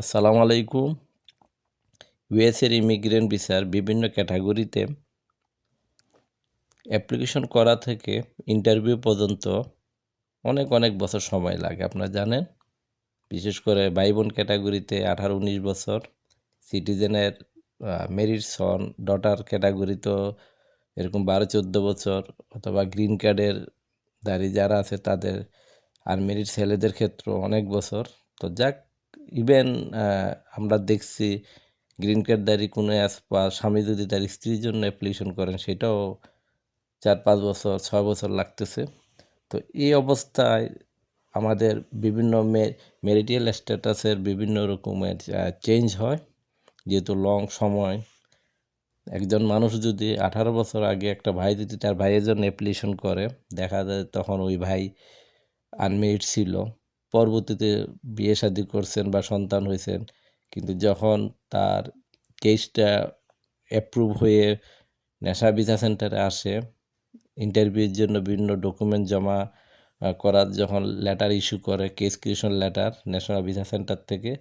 আসসালামু আলাইকুম। ইউএসের ইমিগ্রেন্ট ভিসার বিভিন্ন ক্যাটাগরিতে অ্যাপ্লিকেশন করা থেকে ইন্টারভিউ পর্যন্ত অনেক অনেক বছর সময় লাগে, আপনারা জানেন। বিশেষ করে ভাই বোন ক্যাটাগরিতে আঠারো, উনিশ বছর সিটিজেনের মেরিট সন ডটার ক্যাটাগরিতেও এরকম বারো, চোদ্দ বছর, অথবা গ্রিন কার্ডের দাঁড়িয়ে যারা আছে তাদের, আর মেরিট ছেলেদের ক্ষেত্রেও অনেক বছর। তো যাক ইভেন আমরা দেখছি গ্রিন কার্ডধারী কোনো অ্যাসপা স্বামী যদি তার স্ত্রীর জন্য অ্যাপ্লিকেশন করেন, সেটাও চার পাঁচ বছর, ছয় বছর লাগতেছে। তো এই অবস্থায় আমাদের বিভিন্ন মে মেরিটিয়াল স্ট্যাটাসের বিভিন্ন রকমের চেঞ্জ হয়। যেহেতু লং সময়, একজন মানুষ যদি আঠারো বছর আগে একটা ভাই যদি তার ভাইয়ের জন্য অ্যাপ্লিকেশন করে, দেখা যায় তখন ওই ভাই আনমেরিড ছিল। পরবর্তীতে বিয়ে শাদী করছেন বা সন্তান হয়েছেন, কিন্তু যখন তার কেসটা অ্যাপ্রুভ হয়ে নেশা ভিসা সেন্টারে আসে ইন্টারভিউর জন্য বিভিন্ন ডকুমেন্ট জমা করার যখন লেটার ইস্যু করে case creation letter national visa center থেকে,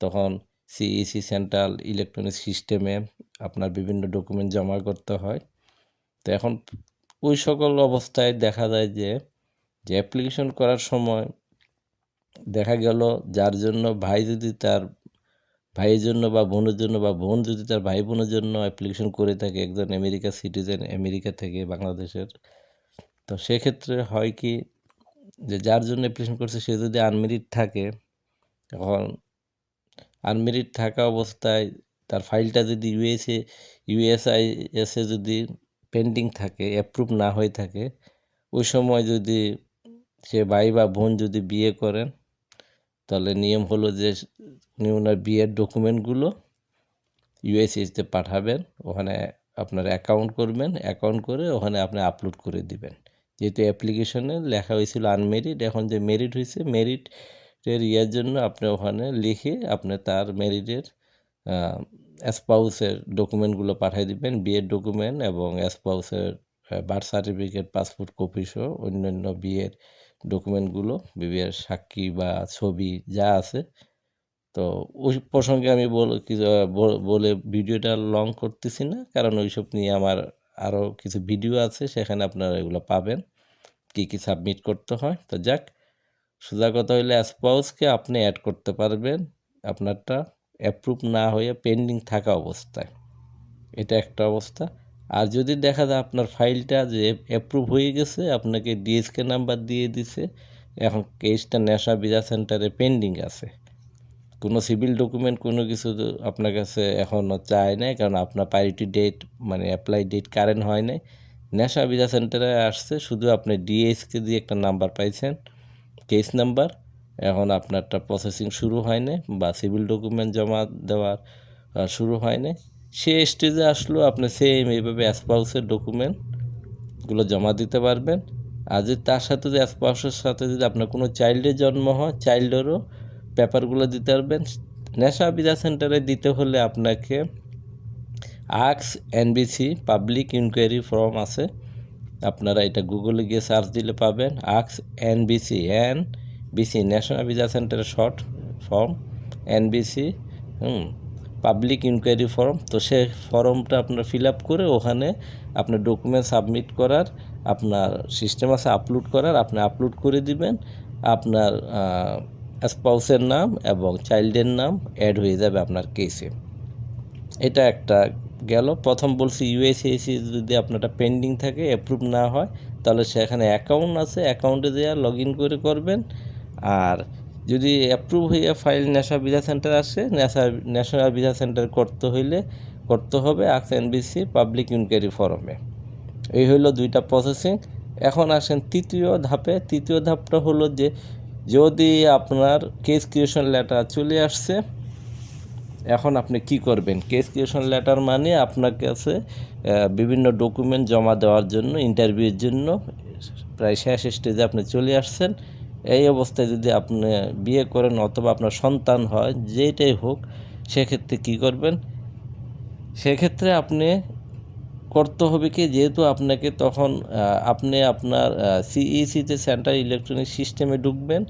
তখন সিইসি সেন্ট্রাল ইলেকট্রনিক সিস্টেমে আপনার বিভিন্ন ডকুমেন্ট জমা করতে হয়। তো এখন ওই সকল অবস্থায় দেখা যায় যে যে অ্যাপ্লিকেশন করার সময় দেখা গেল যার জন্য ভাই যদি তার ভাইয়ের জন্য বা বোনের জন্য বা বোন যদি তার ভাই বোনের জন্য অ্যাপ্লিকেশন করে থাকে একজন আমেরিকা সিটিজেন আমেরিকা থেকে বাংলাদেশের, তো সেক্ষেত্রে হয় কি যে যার জন্য অ্যাপ্লিকেশন করছে সে যদি আনমেরিড থাকে তখন আনমেরিড থাকা অবস্থায় তার ফাইলটা যদি ইউএসএ ইউএসআইএসে যদি পেন্ডিং থাকে অ্যাপ্রুভ না হয়ে থাকে, ওই সময় যদি সে ভাই বা বোন যদি বিয়ে করেন তাহলে নিয়ম হলো যে উনি ওনার বিয়ের ডকুমেন্টগুলো ইউএসএসতে পাঠাবেন, ওখানে আপনার অ্যাকাউন্ট করবেন অ্যাকাউন্ট করে ওখানে আপনি আপলোড করে দিবেন। যেহেতু অ্যাপ্লিকেশনে লেখা হয়েছিল আনমেরিড এখন যে মেরিট হয়েছে মেরিটের ইয়ের জন্য আপনি ওখানে লিখে আপনি তার মেরিটের স্পাউসের ডকুমেন্টগুলো পাঠিয়ে দিবেন, বিয়ের ডকুমেন্ট এবং স্পাউসের বার্থ সার্টিফিকেট পাসপোর্ট কপি সহ অন্যান্য বিয়ের ডকুমেন্টগুলো বিবিআর সাক্ষী বা ছবি যা আছে। তো ওই প্রসঙ্গে আমি বল বলে ভিডিওটা লং করতেছি না, কারণ ওইসব নিয়ে আমার আরও কিছু ভিডিও আছে, সেখানে আপনারা এগুলো পাবেন, কী কী সাবমিট করতে হয়। তো যাক, সোজা কথা হইলে স্পাউসকে আপনি অ্যাড করতে পারবেন, আপনারটা অ্যাপ্রুভ না হয়ে পেন্ডিং থাকা অবস্থায়। এটা একটা অবস্থা। আর যদি দেখা যায় আপনার ফাইলটা যে অ্যাপ্রুভ হয়ে গেছে, আপনাকে ডিএসকে নাম্বার দিয়ে দিছে, এখন কেসটা নেশা ভিসা সেন্টারে পেন্ডিং আছে। কোনো সিভিল ডকুমেন্ট কোনো কিছু আপনার কাছে এখনও চায় নাই, কারণ আপনার প্রায়োরিটি ডেট মানে অ্যাপ্লাই ডেট কারেন্ট হয় নাই। নেশা ভিসা সেন্টারে আসছে, শুধু আপনি ডিএসকে দিয়ে একটা নাম্বার পাইছেন কেস নাম্বার এখন আপনারটা প্রসেসিং শুরু হয় না বা সিভিল ডকুমেন্ট জমা দেওয়ার শুরু হয় না সে স্টেজে আসলো, আপনি সেম এইভাবে অ্যাসপাউসের ডকুমেন্টগুলো জমা দিতে পারবেন। আর যদি তার সাথে যদি অ্যাসপাউসের সাথে যদি আপনার কোনো চাইল্ডের জন্ম হয় চাইল্ডেরও পেপারগুলো দিতে পারবেন। নেশা বিদা সেন্টারে দিতে হলে আপনাকে আক্স এনবিসি পাবলিক ইনকোয়ারি ফর্ম আছে। আপনারা এটা গুগলে গিয়ে সার্চ দিলে পাবেন। আক্স NVC N VC national visa সেন্টারের শর্ট ফর্ম এনবিসি হুম। পাবলিক ইনকোয়ারি ফর্ম তো সে ফর্মটা আপনার ফিল আপ করে ওখানে আপনার ডকুমেন্ট সাবমিট করার, আপনার সিস্টেম আছে আপলোড করার, আপনি আপলোড করে দিবেন, আপনার স্পাউসের নাম এবং চাইল্ডের নাম অ্যাড হয়ে যাবে আপনার কেসে এটা একটা গেল। প্রথম বলছি ইউএসএসি যদি আপনারটা পেন্ডিং থাকে অ্যাপ্রুভ না হয়, তাহলে সেখানে অ্যাকাউন্ট আছে অ্যাকাউন্টে দেওয়া লগ ইন করে করবেন। আর যদি অ্যাপ্রুভ হয়ে ফাইল ন্যাশনাল ভিসা সেন্টার আসে ন্যাশনাল ন্যাশনাল ভিসা সেন্টার করতে হইলে করতে হবে আক্স এনবিসি পাবলিক ইনকোয়ারি ফরমে এই হইল দুইটা প্রসেসিং এখন আসেন তৃতীয় ধাপে। তৃতীয় ধাপটা হলো যে, যদি আপনার কেস ক্রিয়েশন লেটার চলে আসছে, এখন আপনি কি করবেন? কেস ক্রিয়েশন লেটার মানে আপনার কাছে বিভিন্ন ডকুমেন্ট জমা দেওয়ার জন্য ইন্টারভিউর জন্য, প্রায় শেষ স্টেজে আপনি চলে আসছেন। এই অবস্থায় যদি আপনি বিয়ে করেন অথবা আপনার সন্তান হয় যেটাই হোক, সেক্ষেত্রে কি করবেন? সেক্ষেত্রে আপনি করতে হবে কি যেহেতু আপনাকে তখন আপনি আপনার সিইসিতে সেন্ট্রাল ইলেকট্রনিক সিস্টেমে ঢুকবেন,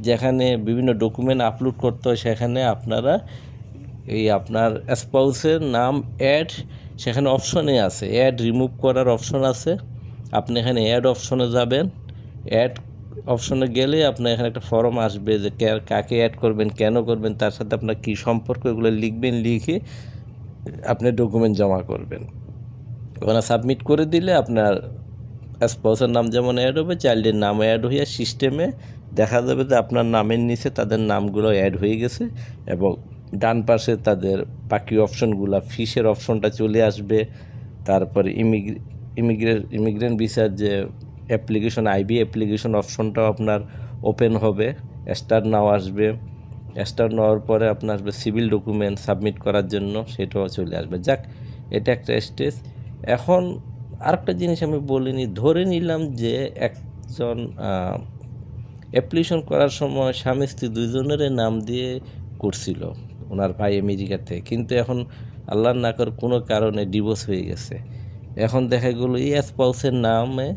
যেখানে বিভিন্ন ডকুমেন্ট আপলোড করতে হয়, সেখানে আপনারা এই আপনার স্পাউসের নাম অ্যাড সেখানে অপশনে আছে। অ্যাড রিমুভ করার অপশন আছে। আপনি এখানে অ্যাড অপশনে যাবেন। অ্যাড অপশনে গেলে আপনার এখানে একটা ফর্ম আসবে যে কাকে অ্যাড করবেন, কেন করবেন, তার সাথে আপনার কী সম্পর্ক, এগুলো লিখবেন, লিখে আপনি ডকুমেন্ট জমা করবেন। ওখানে সাবমিট করে দিলে আপনার স্পাউসের নাম যেমন অ্যাড হবে চাইল্ডের নাম অ্যাড হয়ে সিস্টেমে দেখা যাবে যে আপনার নামের নিচে তাদের নামগুলো অ্যাড হয়ে গেছে এবং ডান পাশে তাদের বাকি অপশনগুলো, ফিসের অপশনটা চলে আসবে। তারপরে ইমিগ্রে ইমিগ্রে ইমিগ্রেন্ট ভিসার যে অ্যাপ্লিকেশন আইবি অ্যাপ্লিকেশন অপশনটাও আপনার ওপেন হবে। স্টার নাও আসবে। স্টার নেওয়ার পরে আপনার আসবে সিভিল ডকুমেন্ট সাবমিট করার জন্য, সেটাও চলে আসবে। যাক, এটা একটা স্টেজ এখন আরেকটা জিনিস আমি বলিনি ধরে নিলাম যে একজন অ্যাপ্লিকেশন করার সময় স্বামী স্ত্রী দুজনের নাম দিয়ে করছিল, ওনার ভাই আমেরিকাতে। কিন্তু এখন আল্লাহ না করে কোনো কারণে ডিভোর্স হয়ে গেছে। এখন দেখা গেলো এই স্পাউসের নামে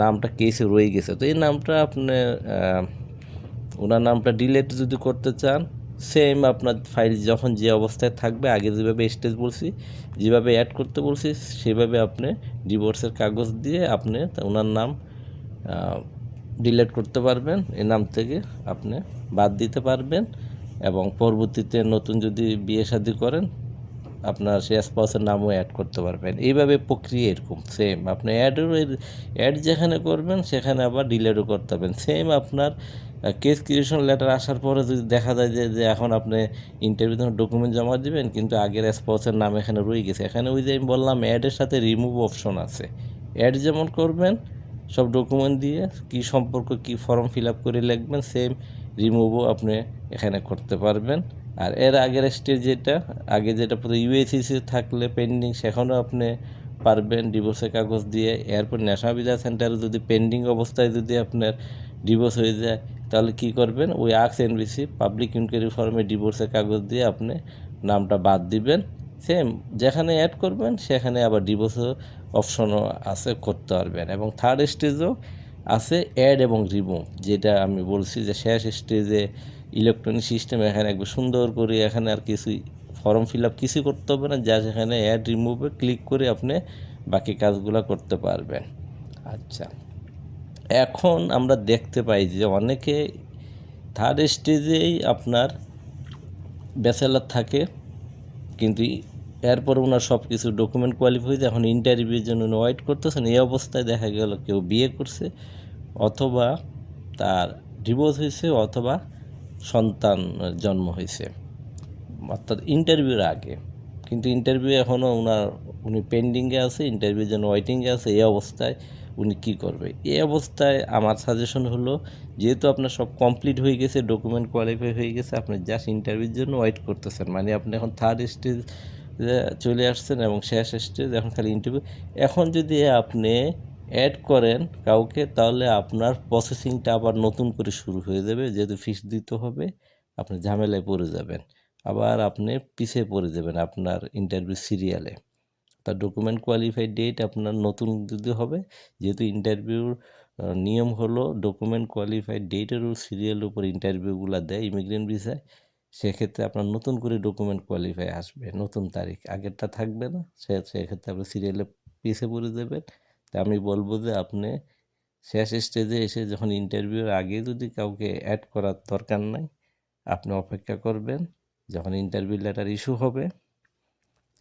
নামটা কেসে রয়ে গেছে। তো এই নামটা আপনি ওনার নামটা ডিলেট যদি করতে চান সেম আপনার ফাইল যখন যে অবস্থায় থাকবে, আগে যেভাবে স্টেজ বলছি, যেভাবে অ্যাড করতে বলছি, সেভাবে আপনি ডিভোর্সের কাগজ দিয়ে আপনি ওনার নাম ডিলেট করতে পারবেন। এ নাম থেকে আপনি বাদ দিতে পারবেন এবং পরবর্তীতে নতুন যদি বিয়ে শাদী করেন আপনার সে স্পাউসের নামও অ্যাড করতে পারবেন। এইভাবে প্রক্রিয়া এরকম সেম আপনি অ্যাডের অ্যাড যেখানে করবেন, সেখানে আবার ডিলেটও করতে পারবেন। সেম আপনার কেস ক্রিয়েশন লেটার আসার পরে যদি দেখা যায় যে যে এখন আপনি ইন্টারভিউ ডকুমেন্ট জমা দিবেন, কিন্তু আগের স্পাউসের নাম এখানে রয়ে গেছে। এখানে ওই যে আমি বললাম অ্যাডের সাথে রিমুভ অপশন আছে। অ্যাড যেমন করবেন, সব ডকুমেন্ট দিয়ে কি সম্পর্ক, কি ফর্ম ফিল আপ করে লিখবেন সেম রিমুভও আপনি এখানে করতে পারবেন। আর এর আগের স্টেজ যেটা, আগে যেটা পুরো ইউএসিসি থাকলে পেন্ডিং সেখানেও আপনি পারবেন ডিভোর্সের কাগজ দিয়ে। এরপর ন্যাশনাল ভিসা সেন্টারে যদি পেন্ডিং অবস্থায় যদি আপনার ডিভোর্স হয়ে যায়, তাহলে কি করবেন? ওই আক্স এনবিসি পাবলিক ইনকোয়ারি ফর্মে ডিভোর্সের কাগজ দিয়ে আপনি নামটা বাদ দিবেন। সেম যেখানে অ্যাড করবেন, সেখানে আবার ডিভোর্স অপশনও আছে, করতে পারবেন। এবং থার্ড স্টেজও আছে অ্যাড এবং রিমুভ যেটা আমি বলছি যে শেষ স্টেজে ইলেকট্রনিক সিস্টেম এখানে একবার সুন্দর করে এখানে আর কিছুই ফর্ম ফিল আপ কিছু করতে হবে না যা সেখানে অ্যাড রিমুভে ক্লিক করে আপনি বাকি কাজগুলো করতে পারবেন। আচ্ছা। এখন আমরা দেখতে পাই যে অনেকে থার্ড স্টেজেই আপনার ব্যাচেলার থাকে, কিন্তু এরপর ওনার সব কিছু ডকুমেন্ট কোয়ালিফাই এখন ইন্টারভিউর জন্য উনি ওয়েট করতেছেন, এই অবস্থায় দেখা গেল কেউ বিয়ে করছে, অথবা তার ডিভোর্স হয়েছে, অথবা সন্তান জন্ম হয়েছে। অর্থাৎ ইন্টারভিউর আগে। কিন্তু ইন্টারভিউ এখনও ওনার উনি পেন্ডিংয়ে আছে ইন্টারভিউর জন্য ওয়েটিংয়ে আছে। এই অবস্থায় উনি কি করবে? এই অবস্থায় আমার সাজেশন হলো, যেহেতু আপনার সব কমপ্লিট হয়ে গেছে ডকুমেন্ট কোয়ালিফাই হয়ে গেছে, আপনি জাস্ট ইন্টারভিউর জন্য ওয়েট করতেছেন। মানে আপনি এখন থার্ড স্টেজ চলে আসছেন এবং শেষ স্টেজ এখন খালি ইন্টারভিউ এখন যদি আপনি অ্যাড করেন কাউকে, তাহলে আপনার প্রসেসিংটা আবার নতুন করে শুরু হয়ে যাবে। যেহেতু ফিস দিতে হবে, আপনি ঝামেলায় পড়ে যাবেন। আবার আপনি পিছিয়ে পড়ে যাবেন আপনার ইন্টারভিউ সিরিয়ালে তার ডকুমেন্ট কোয়ালিফাইড ডেট আপনার নতুন যদি হবে। যেহেতু ইন্টারভিউর নিয়ম হলো ডকুমেন্ট কোয়ালিফাইড ডেটের সিরিয়ালের উপর ইন্টারভিউগুলো দেয় ইমিগ্রেন্ট ভিসায় সেক্ষেত্রে আপনার নতুন করে ডকুমেন্ট কোয়ালিফাই আসবে, নতুন তারিখ। আগেরটা থাকবে না, সে, সেক্ষেত্রে আপনি সিরিয়ালে পিছিয়ে পড়ে যাবেন। তা আমি বলব যে আপনি শেষ স্টেজে এসে যখন ইন্টারভিউর আগে যদি কাউকে অ্যাড করার দরকার নাই, আপনি অপেক্ষা করবেন যখন ইন্টারভিউ লেটার ইস্যু হবে।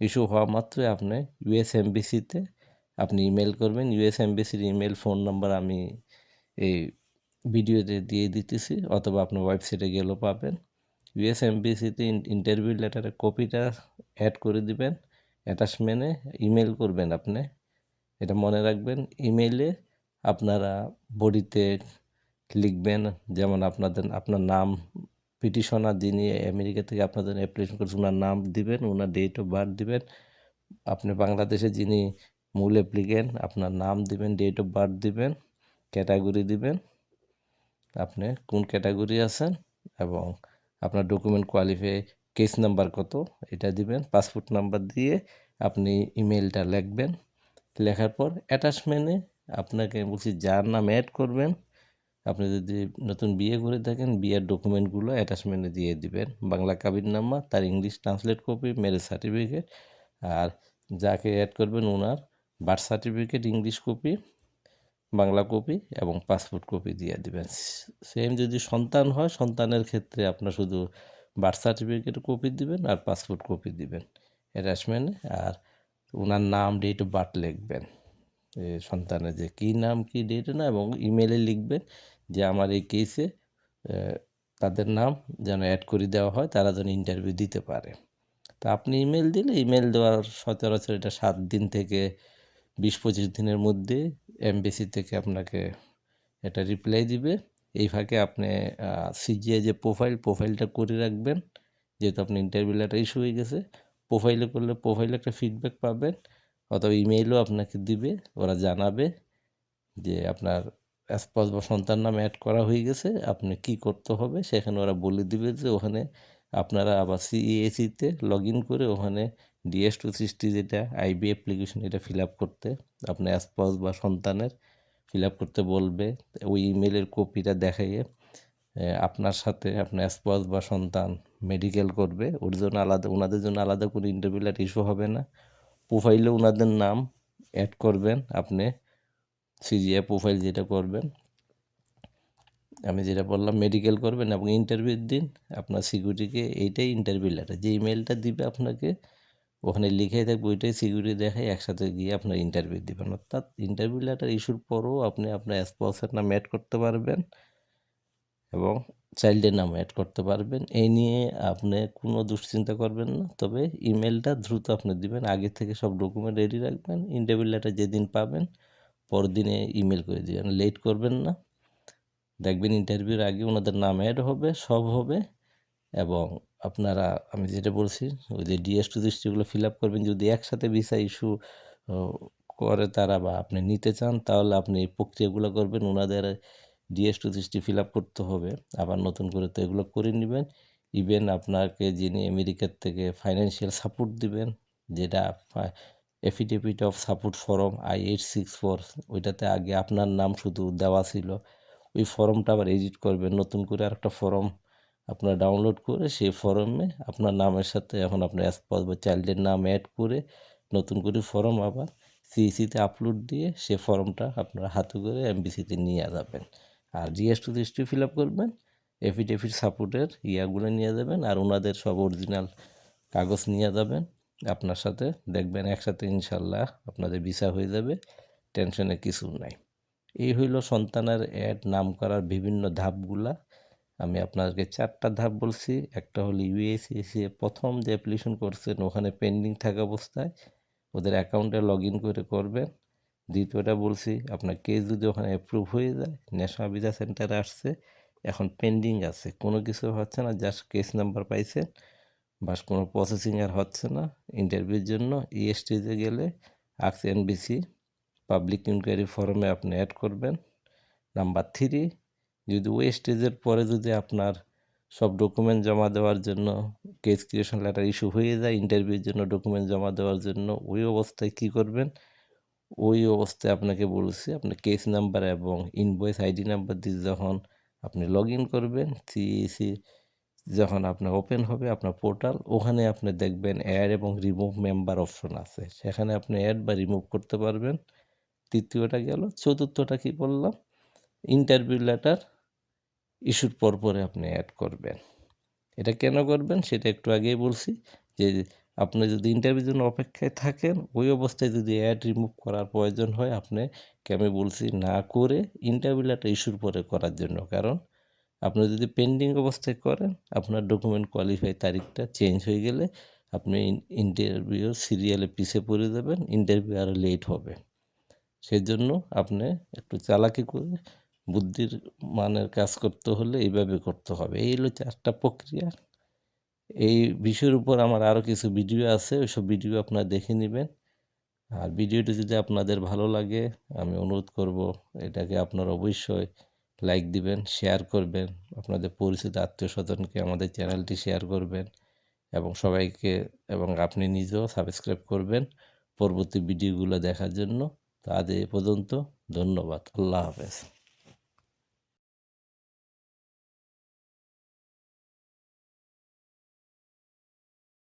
ইস্যু হওয়া মাত্রই আপনি ইউএস এমবিসিতে আপনি ইমেল করবেন। ইউএস এমবিসির ইমেল ফোন নাম্বার আমি এই ভিডিওতে দিয়ে দিতেছি অথবা আপনার ওয়েবসাইটে গেলেও পাবেন। ইউএস এমবিসিতে ইন্টারভিউ লেটারের কপিটা অ্যাড করে দিবেন। অ্যাটাচমেন্টে ইমেল করবেন আপনি। এটা মনে রাখবেন ইমেইলে আপনারা বডিতে লিখবেন, যেমন আপনাদের, আপনার নাম পিটিশনার যিনি আমেরিকা থেকে আপনাদের অ্যাপ্লিকেশন করছেন ওনার নাম দিবেন ওনার ডেট অফ বার্থ দিবেন। আপনি বাংলাদেশে যিনি মূল অ্যাপ্লিকেন্ট আপনার নাম দিবেন ডেট অফ বার্থ দিবেন ক্যাটাগরি দিবেন। আপনি কোন ক্যাটাগরি আছেন এবং আপনার ডকুমেন্ট কোয়ালিফাই কেস নাম্বার কত, এটা দিবেন পাসপোর্ট নাম্বার দিয়ে আপনি ইমেলটা লিখবেন। লেখার পর অ্যাটাচমেন্টে আপনাকে বলছি যার নাম অ্যাড করবেন, আপনি যদি নতুন বিয়ে করে থাকেন, বিয়ের ডকুমেন্টগুলো অ্যাটাচমেন্টে দিয়ে দিবেন। বাংলা কাবিননামা তার English translate copy marriage certificate আর যাকে অ্যাড করবেন ওনার birth certificate English copy Bangla copy এবং পাসপোর্ট কপি দিয়ে দিবেন। সেম যদি সন্তান হয়, সন্তানের ক্ষেত্রে আপনার শুধু বার্থ সার্টিফিকেট কপি দিবেন আর পাসপোর্ট কপি দিবেন। অ্যাটাচমেন্টে আর ওনার নাম ডেট অফ বার্থ লিখবেন সন্তানের যে কী নাম, কী ডেট না, এবং ইমেলে লিখবেন যে আমার এই কেসে তাদের নাম যেন অ্যাড করে দেওয়া হয়, তারা যেন ইন্টারভিউ দিতে পারে। তা আপনি ইমেল দিলে ইমেল দেওয়ার সচরাচর এটা সাত দিন থেকে বিশ পঁচিশ দিনের মধ্যে এমবিসি থেকে আপনাকে এটা রিপ্লাই দিবে। এই ফাঁকে আপনি সিজিআই যে প্রোফাইল প্রোফাইলটা করে রাখবেন, যেহেতু আপনি ইন্টারভিউ লেটার ইস্যু হয়ে গেছে প্রোফাইলে করলে প্রোফাইলে একটা ফিডব্যাক পাবেন, অথবা ইমেইলও আপনাকে দিবে, ওরা জানাবে যে আপনার স্পাউস বা সন্তান নাম অ্যাড করা হয়ে গেছে, আপনি কি করতে হবে? সেখানে ওরা বলে দিবে যে ওখানে আপনারা আবার সিইএসিতে লগ ইন করে ওখানে ডিএস টু সিক্সটি যেটা আইবি অ্যাপ্লিকেশন এটা ফিল আপ করতে আপনার স্পাউস বা সন্তানের ফিল আপ করতে বলবে, ওই ইমেলের কপিটা দেখাইয়ে আপনার সাথে আপনার স্পাউস বা সন্তান মেডিকেল করবে। ওর জন্য আলাদা, ওনাদের জন্য আলাদা কোনো ইন্টারভিউ ইস্যু হবে না। প্রোফাইলে ওনাদের নাম অ্যাড করবেন আপনি সিজিআই প্রোফাইল যেটা করবেন। আমি যেটা বললাম মেডিকেল করবেন এবং ইন্টারভিউর দিন আপনার সিকিউরিটিকে এইটাই ইন্টারভিউ লেটার যে ইমেলটা দিবে আপনাকে, ওখানে লিখে থাকবে, ওইটাই সিকিউরিটি দেখায়, একসাথে গিয়ে আপনার ইন্টারভিউ দেবেন। অর্থাৎ ইন্টারভিউ লেটার ইস্যুর পরও আপনি আপনার স্পন্সের নাম অ্যাড করতে পারবেন এবং চাইল্ডের নাম অ্যাড করতে পারবেন। এই নিয়ে আপনি কোনো দুশ্চিন্তা করবেন না। তবে ইমেলটা দ্রুত আপনি দিবেন। আগে থেকে সব ডকুমেন্ট রেডি রাখবেন। ইন্টারভিউ লেটার যেদিন পাবেন, পরদিনে ইমেল করে দিবেন। লেট করবেন না। দেখবেন ইন্টারভিউর আগে ওনাদের নাম অ্যাড হবে, সব হবে। এবং আপনারা, আমি যেটা বলছি, ওই যে ডিএস টু যেগুলো ফিল আপ করবেন। যদি একসাথে ভিসা ইস্যু করে তারা বা আপনি নিতে চান, তাহলে আপনি এই প্রক্রিয়াগুলো করবেন। ওনাদের ডিএস টু ফিল আপ করতে হবে। আবার নতুন করে তো এগুলো করে নেবেন। ইভেন আপনাকে যিনি আমেরিকার থেকে ফাইন্যান্সিয়াল সাপোর্ট দিবেন, যেটা affidavit of support form I eight six four ওইটাতে আগে আপনার নাম শুধু দেওয়া ছিল। ওই ফর্মটা আবার এডিট করবেন। নতুন করে আর একটা ফর্ম আপনার ডাউনলোড করে সেই ফর্মে আপনার নামের সাথে এখন আপনার অ্যাসপাস বা চাইল্ডের নাম অ্যাড করে নতুন করে ফর্ম আবার সিইসিতে আপলোড দিয়ে সে ফর্মটা আপনার হাতে করে এমবিসিতে নিয়ে যাবেন। আর জিএসটি ফিল আপ করবেন, এফিডেভিট সাপোর্টের ইয়াগুলো নিয়ে যাবেন আর ওনাদের সব অরিজিনাল কাগজ নিয়ে যাবেন। আপনার সাথে দেখবেন একসাথে ইনশাল্লাহ আপনাদের ভিসা হয়ে যাবে টেনশনে কিছু নাই। এই হইল সন্তানের অ্যাড নাম করার বিভিন্ন ধাপগুলা। আমি আপনাদেরকে চারটা ধাপ বলছি, একটা হলো ইউএসএসি প্রথম যে অ্যাপ্লিকেশন করছেন ওখানে পেন্ডিং থাকা অবস্থায়, ওদের অ্যাকাউন্টে লগ ইন করে করবেন। দ্বিতীয়টা বলছি, আপনার কেস যদি ওখানে অ্যাপ্রুভ হয়ে যায় ন্যাশনাল ভিসা সেন্টারে আসছে, এখন পেন্ডিং আছে। কোনো কিছু হচ্ছে না জাস্ট কেস নাম্বার পাইছেন, বাস কোনো প্রসেসিং আর হচ্ছে না। ইন্টারভিউর জন্য ইএসটিতে গেলে আক্স এনবিসি পাবলিক ইনকোয়ারি ফর্মে আপনি অ্যাড করবেন। নাম্বার থ্রি যদি ওই স্টেজের পরে যদি আপনার সব ডকুমেন্ট জমা দেওয়ার জন্য কেস ক্রিয়েশন লেটার ইস্যু হয়ে যায় ইন্টারভিউর জন্য ডকুমেন্ট জমা দেওয়ার জন্য, ওই অবস্থায় কি করবেন? ওই অবস্থায় আপনাকে বলছি আপনি কেস নাম্বার এবং ইনভয়েস আইডি নাম্বার দিয়ে যখন আপনি লগ ইন করবেন সিইসি যখন আপনার ওপেন হবে, আপনার পোর্টাল ওখানে আপনি দেখবেন অ্যাড এবং রিমুভ মেম্বার অপশন আছে। সেখানে আপনি অ্যাড বা রিমুভ করতে পারবেন। তৃতীয়টা গেল, চতুর্থটা কি বললাম? ইন্টারভিউ লেটার ইস্যুর পর পরে আপনি অ্যাড করবেন। এটা কেন করবেন? সেটা একটু আগেই বলছি যে আপনি যদি ইন্টারভিউর জন্য অপেক্ষায় থাকেন, ওই অবস্থায় যদি অ্যাড রিমুভ করার প্রয়োজন হয়, আপনি কে আমি বলছি, না করে ইন্টারভিউ লেটার ইস্যুর পরে করার জন্য। কারণ আপনি যদি পেন্ডিং অবস্থায় করেন, আপনার ডকুমেন্ট কোয়ালিফাই তারিখটা চেঞ্জ হয়ে গেলে আপনি ইন্টারভিউ সিরিয়ালে পিছিয়ে পড়ে যাবেন ইন্টারভিউ আরও লেট হবে। সেই জন্য আপনি একটু চালাকি করে বুদ্ধির মানের কাজ করতে হলে এইভাবে করতে হবে। এই হলো চারটা প্রক্রিয়া। এই বিষয়ের উপর আমার আরও কিছু ভিডিও আছে, ওইসব ভিডিও আপনারা দেখে নেবেন। আর ভিডিওটি যদি আপনাদের ভালো লাগে, আমি অনুরোধ করব এটাকে আপনারা অবশ্যই লাইক দিবেন শেয়ার করবেন। আপনাদের পরিচিত আত্মীয় স্বজনকে আমাদের চ্যানেলটি শেয়ার করবেন এবং সবাইকে এবং আপনি নিজেও সাবস্ক্রাইব করবেন পরবর্তী ভিডিওগুলো দেখার জন্য। তো আজ এ পর্যন্ত, ধন্যবাদ, আল্লাহ হাফেজ।